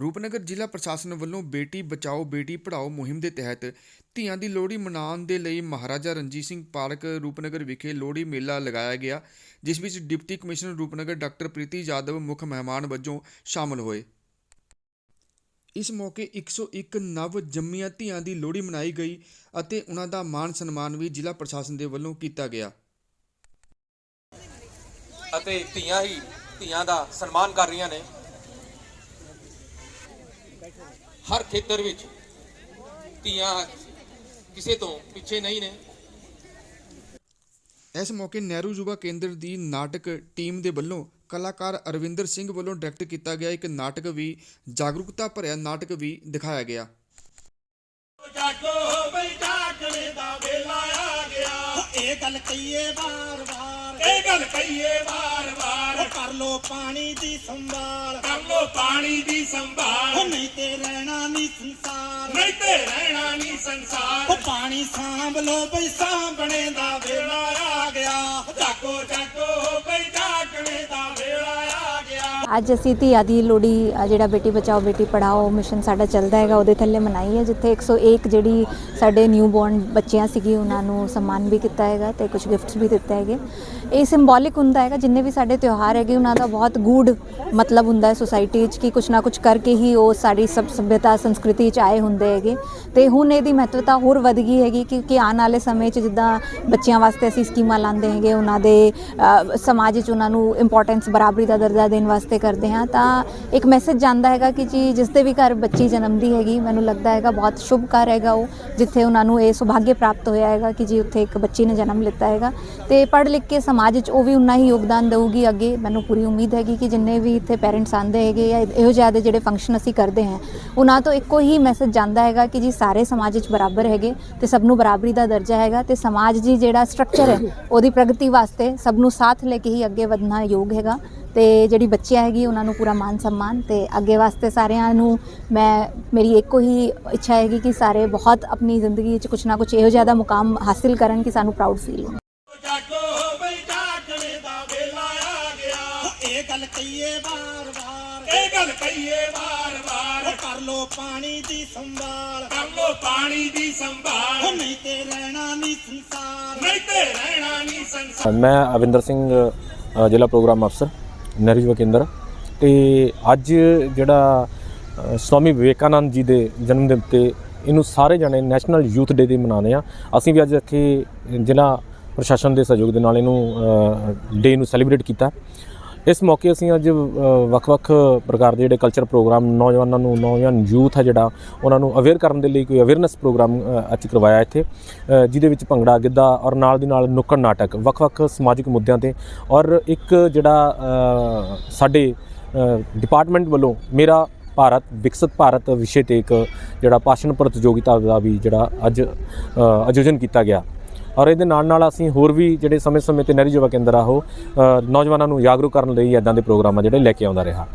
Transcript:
ਰੂਪਨਗਰ ਜ਼ਿਲ੍ਹਾ ਪ੍ਰਸ਼ਾਸਨ ਵੱਲੋਂ ਬੇਟੀ ਬਚਾਓ, ਬੇਟੀ ਪੜ੍ਹਾਓ ਮੁਹਿੰਮ ਦੇ ਤਹਿਤ ਧੀਆਂ ਦੀ ਲੋਹੜੀ ਮਨਾਉਣ ਦੇ ਲਈ ਮਹਾਰਾਜਾ ਰਣਜੀਤ ਸਿੰਘ ਪਾਰਕ ਰੂਪਨਗਰ ਵਿਖੇ ਲੋਹੜੀ ਮੇਲਾ ਲਗਾਇਆ ਗਿਆ, ਜਿਸ ਵਿੱਚ deputy commissioner Rupnagar doctor Preeti Yadav ਮੁੱਖ ਮਹਿਮਾਨ ਵਜੋਂ ਸ਼ਾਮਲ ਹੋਏ। ਇਸ ਮੌਕੇ 101 ਨਵ ਜੰਮੀਆਂ ਧੀਆਂ ਦੀ ਲੋਹੜੀ ਮਨਾਈ ਗਈ ਅਤੇ ਉਹਨਾਂ ਦਾ ਮਾਣ ਸਨਮਾਨ ਵੀ ਜ਼ਿਲ੍ਹਾ ਪ੍ਰਸ਼ਾਸਨ ਦੇ ਵੱਲੋਂ ਕੀਤਾ ਗਿਆ। ਅਤੇ ਧੀਆਂ ਹੀ ਧੀਆਂ ਦਾ ਸਨਮਾਨ ਕਰ ਰਹੀਆਂ ਨੇ। ਹਰ ਖੇਤਰ ਵਿੱਚ ਧੀਆਂ ਕਿਸੇ ਤੋਂ ਪਿੱਛੇ ਨਹੀਂ ਨੇ। ਇਸ ਮੌਕੇ ਨਹਿਰੂ ਯੁਵਾ ਕੇਂਦਰ ਦੀ ਨਾਟਕ ਟੀਮ ਦੇ ਵੱਲੋਂ ਕਲਾਕਾਰ ਅਰਵਿੰਦਰ ਸਿੰਘ ਵੱਲੋਂ ਡਾਇਰੈਕਟ ਕੀਤਾ ਗਿਆ ਇੱਕ ਨਾਟਕ ਵੀ ਜਾਗਰੂਕਤਾ ਭਰਿਆ ਨਾਟਕ ਵੀ ਦਿਖਾਇਆ ਗਿਆ। ਜਾਗੋ ਬਈ ਜਾਗਣੇ ਦਾ ਵੇਲਾ ਆ ਗਿਆ। ਇਹ ਗੱਲ ਕਹੀਏ ਵਾਰ-ਵਾਰ ਇਹ ਗੱਲ ਕਹੀਏ ਵਾਰ-ਵਾਰ ਕਰ ਲੋ ਪਾਣੀ ਦੀ ਸੰਭਾਲ। ਕਰ ਲੋ ਪਾਣੀ ਦੀ ਸੰਭਾਲ। ਨਹੀਂ ਤੇ ਰਹਿਣਾ ਨਹੀਂ ਸੰਸਾਰ। ਨਹੀਂ ਤੇ ਰਹਿਣਾ ਨਹੀਂ ਸੰਸਾਰ। ਉਹ ਪਾਣੀ ਸਾਂਭ ਲੋ ਬਈ ਸਾਂਭਣੇ ਦਾ ਵੇਲਾ ਆ ਗਿਆ। ਜਾਗੋ ਜਾਗੋ ਬਈ ਜਾਗਣੇ ਦਾ ਅੱਜ ਅਸੀਂ ਧੀਆ ਦੀ ਲੋਹੜੀ ਜਿਹੜਾ ਬੇਟੀ ਬਚਾਓ, ਬੇਟੀ ਪੜਾਓ ਮਿਸ਼ਨ ਸਾਡਾ ਚੱਲਦਾ ਹੈਗਾ, ਉਹਦੇ ਥੱਲੇ ਮਨਾਈ ਹੈ, ਜਿੱਥੇ 101 ਜਿਹੜੀ ਸਾਡੇ ਨਿਊ ਨਿਊਬੋਰਨ ਬੱਚਿਆਂ ਸੀਗੀ, ਉਹਨਾਂ ਨੂੰ ਸਨਮਾਨ ਵੀ ਕੀਤਾ ਹੈਗਾ ਤੇ ਕੁਝ ਗਿਫਟਸ ਵੀ ਦਿੱਤੇ ਹੈਗੇ। ਇਹ ਸਿੰਬੋਲਿਕ ਹੁੰਦਾ ਹੈਗਾ, ਜਿੰਨੇ ਵੀ ਸਾਡੇ ਤਿਉਹਾਰ ਹੈਗੇ, ਉਹਨਾਂ ਦਾ ਬਹੁਤ ਗੂੜ ਮਤਲਬ ਹੁੰਦਾ ਹੈ ਸੋਸਾਇਟੀ 'ਚ ਕਿ ਕੁਝ ਨਾ ਕੁਝ ਕਰਕੇ ਹੀ ਉਹ ਸਾਡੀ ਸਭ ਸਭਿਅਤਾ, ਸੰਸਕ੍ਰਿਤੀ 'ਚ ਆਏ ਹੁੰਦੇ ਹੈਗੇ। ਤੇ ਹੁਣ ਇਹਦੀ ਮਹੱਤਵਤਾ ਹੋਰ ਵਧ ਗਈ ਹੈਗੀ ਕਿਉਂਕਿ ਆਉਣ ਵਾਲੇ ਸਮੇਂ 'ਚ ਜਿੱਦਾਂ ਬੱਚਿਆਂ ਵਾਸਤੇ ਅਸੀਂ ਸਕੀਮਾਂ ਲਾਉਂਦੇ ਹੈਗੇ, ਉਹਨਾਂ ਦੇ ਸਮਾਜ 'ਚ ਉਹਨਾਂ ਨੂੰ ਇੰਪੋਰਟੈਂਸ ਬਰਾਬਰੀ ਦਾ ਦਰਜਾ ਦੇਣ ਵਾਸਤੇ ਕਰਦੇ ਹਾਂ ਤਾਂ ਇੱਕ ਮੈਸੇਜ ਜਾਂਦਾ ਹੈਗਾ ਕਿ ਜੀ ਜਿਸ ਦੇ ਵੀ ਘਰ ਬੱਚੀ ਜਨਮਦੀ ਹੈਗੀ, ਮੈਨੂੰ ਲੱਗਦਾ ਹੈਗਾ ਬਹੁਤ ਸ਼ੁਭ ਘਰ ਹੈਗਾ ਉਹ, ਜਿੱਥੇ ਉਹਨਾਂ ਨੂੰ ਇਹ ਸੁਭਾਗਯ ਪ੍ਰਾਪਤ ਹੋਇਆ ਹੈਗਾ ਕਿ ਜੀ ਉੱਥੇ ਇੱਕ ਬੱਚੀ ਨੇ ਜਨਮ ਲਿੱਤਾ ਹੈਗਾ। ਤੇ ਪੜ੍ਹ ਲਿਖ ਕੇ ਸਮਾਜ 'ਚ ਉਹ ਵੀ ਉਨਾ ਹੀ ਯੋਗਦਾਨ ਦੇਊਗੀ ਅੱਗੇ, ਮੈਨੂੰ ਪੂਰੀ ਉਮੀਦ ਹੈਗੀ ਕਿ ਜਿੰਨੇ ਵੀ ਇੱਥੇ ਪੇਰੈਂਟਸ ਆਂਦੇ ਹੈਗੇ ਜਾਂ ਇਹੋ ਜਿਹੇ ਦੇ ਜਿਹੜੇ ਫੰਕਸ਼ਨ ਅਸੀਂ ਕਰਦੇ ਹਾਂ ਉਹਨਾਂ ਤੋਂ ਇੱਕੋ ਹੀ ਮੈਸੇਜ ਜਾਂਦਾ ਹੈਗਾ ਕਿ ਜੀ ਸਾਰੇ ਸਮਾਜ ਵਿੱਚ ਬਰਾਬਰ ਹੈਗੇ ਤੇ ਸਭ ਨੂੰ ਬਰਾਬਰੀ ਦਾ ਦਰਜਾ ਹੈਗਾ ਤੇ ਸਮਾਜ ਦੀ ਜਿਹੜਾ ਸਟਰਕਚਰ ਹੈ, ਉਹਦੀ ਪ੍ਰਗਤੀ ਵਾਸਤੇ ਸਭ ਨੂੰ ਸਾਥ ਲੈ ਕੇ ਹੀ ਅੱਗੇ ਵਧਣਾ ਯੋਗ ਹੈਗਾ। ਤੇ ਜਿਹੜੀ ਬੱਚਿਆਂ ਹੈਗੀ ਉਹਨਾਂ ਨੂੰ ਪੂਰਾ ਮਾਨ ਸਨਮਾਨ ਤੇ ਅੱਗੇ ਵਾਸਤੇ ਸਾਰਿਆਂ ਨੂੰ ਮੈਂ ਮੇਰੀ ਇੱਕੋ ਹੀ ਇੱਛਾ ਹੈਗੀ ਕਿ ਸਾਰੇ ਬਹੁਤ ਆਪਣੀ ਜ਼ਿੰਦਗੀ ਵਿੱਚ ਕੁਝ ਨਾ ਕੁਝ ਇਹੋ ਜਿਹਾ ਦਾ ਮੁਕਾਮ ਹਾਸਿਲ ਕਰਨ ਕਿ ਸਾਨੂੰ ਪ੍ਰਾਊਡ ਫੀਲ ਹੋਵੇ ਜਾਗੋ ਬਈ ਜਾਗਣੇ ਦਾ ਵੇਲਾ ਆ ਗਿਆ। ਇਹ ਗੱਲ ਕਹੀਏ ਵਾਰ-ਵਾਰ ਇਹ ਗੱਲ ਕਹੀਏ ਵਾਰ-ਵਾਰ ਕਰ ਲੋ ਪਾਣੀ ਦੀ ਸੰਭਾਲ। ਕਰ ਲੋ ਪਾਣੀ ਦੀ ਸੰਭਾਲ। ਨਹੀਂ ਤੇ ਰਹਿਣਾ ਨਹੀਂ ਸੰਸਾਰ। ਨਹੀਂ ਤੇ ਰਹਿਣਾ ਨਹੀਂ ਸੰਸਾਰ। ਮੈਂ ਅਵਿੰਦਰ ਸਿੰਘ ਜ਼ਿਲ੍ਹਾ ਪ੍ਰੋਗਰਾਮ ਅਫਸਰ। ਨਹਿਰੂ ਯੁਵਾ ਕੇਂਦਰ ਤੇ ਅੱਜ ਜਿਹੜਾ ਸਵਾਮੀ ਵਿਵੇਕਾਨੰਦ ਜੀ ਦੇ ਜਨਮ ਦਿਨ ਤੇ ਇਹਨੂੰ ਸਾਰੇ ਜਣੇ ਨੈਸ਼ਨਲ ਯੂਥ ਡੇ ਦੇ ਮਨਾਉਂਦੇ ਆ ਅਸੀਂ ਵੀ ਅੱਜ ਇੱਥੇ ਜ਼ਿਲ੍ਹਾ ਪ੍ਰਸ਼ਾਸਨ ਦੇ ਸਹਿਯੋਗ ਦੇ ਨਾਲ ਇਹਨੂੰ ਡੇ ਨੂੰ ਸੈਲੀਬ੍ਰੇਟ ਕੀਤਾ। ਇਸ ਮੌਕੇ ਅਸੀਂ ਅੱਜ ਵੱਖ-ਵੱਖ ਪ੍ਰਕਾਰ ਦੇ ਜਿਹੜੇ ਕਲਚਰ ਪ੍ਰੋਗਰਾਮ ਨੌਜਵਾਨਾਂ ਨੂੰ, ਨੌਜਵਾਨ ਯੂਥ ਹੈ ਜਿਹੜਾ, ਉਹਨਾਂ ਨੂੰ ਅਵੇਅਰ ਕਰਨ ਦੇ ਲਈ ਕੋਈ ਅਵੇਅਰਨੈਸ ਪ੍ਰੋਗਰਾਮ ਅੱਜ ਕਰਵਾਇਆ ਇੱਥੇ ਜਿਹਦੇ ਵਿੱਚ ਭੰਗੜਾ, ਗਿੱਧਾ ਔਰ ਨਾਲ ਦੀ ਨਾਲ ਨੁੱਕੜ ਨਾਟਕ, ਵੱਖ-ਵੱਖ ਸਮਾਜਿਕ ਮੁੱਦਿਆਂ ਤੇ ਔਰ ਇੱਕ ਜਿਹੜਾ ਸਾਡੇ ਡਿਪਾਰਟਮੈਂਟ ਵੱਲੋਂ ਮੇਰਾ ਭਾਰਤ, ਵਿਕਸਿਤ ਭਾਰਤ ਵਿਸ਼ੇ ਤੇ ਇੱਕ ਜਿਹੜਾ ਭਾਸ਼ਣ ਪ੍ਰਤੀਯੋਗਿਤਾ ਦਾ ਵੀ ਜਿਹੜਾ ਅੱਜ ਆਯੋਜਨ ਕੀਤਾ ਗਿਆ। ਔਰ ਇਹਦੇ ਨਾਲ ਨਾਲ ਅਸੀਂ ਹੋਰ ਵੀ ਜਿਹੜੇ ਸਮੇਂ-ਸਮੇਂ ਤੇ ਨਹਿਰੀ ਯੁਵਾ ਕੇਂਦਰ ਆ ਉਹ ਨੌਜਵਾਨਾਂ ਨੂੰ ਜਾਗਰੂਕ ਕਰਨ ਲਈ ਇਦਾਂ ਦੇ ਪ੍ਰੋਗਰਾਮ ਆ ਜਿਹੜੇ ਲੈ ਕੇ ਆਉਂਦਾ ਰਿਹਾ।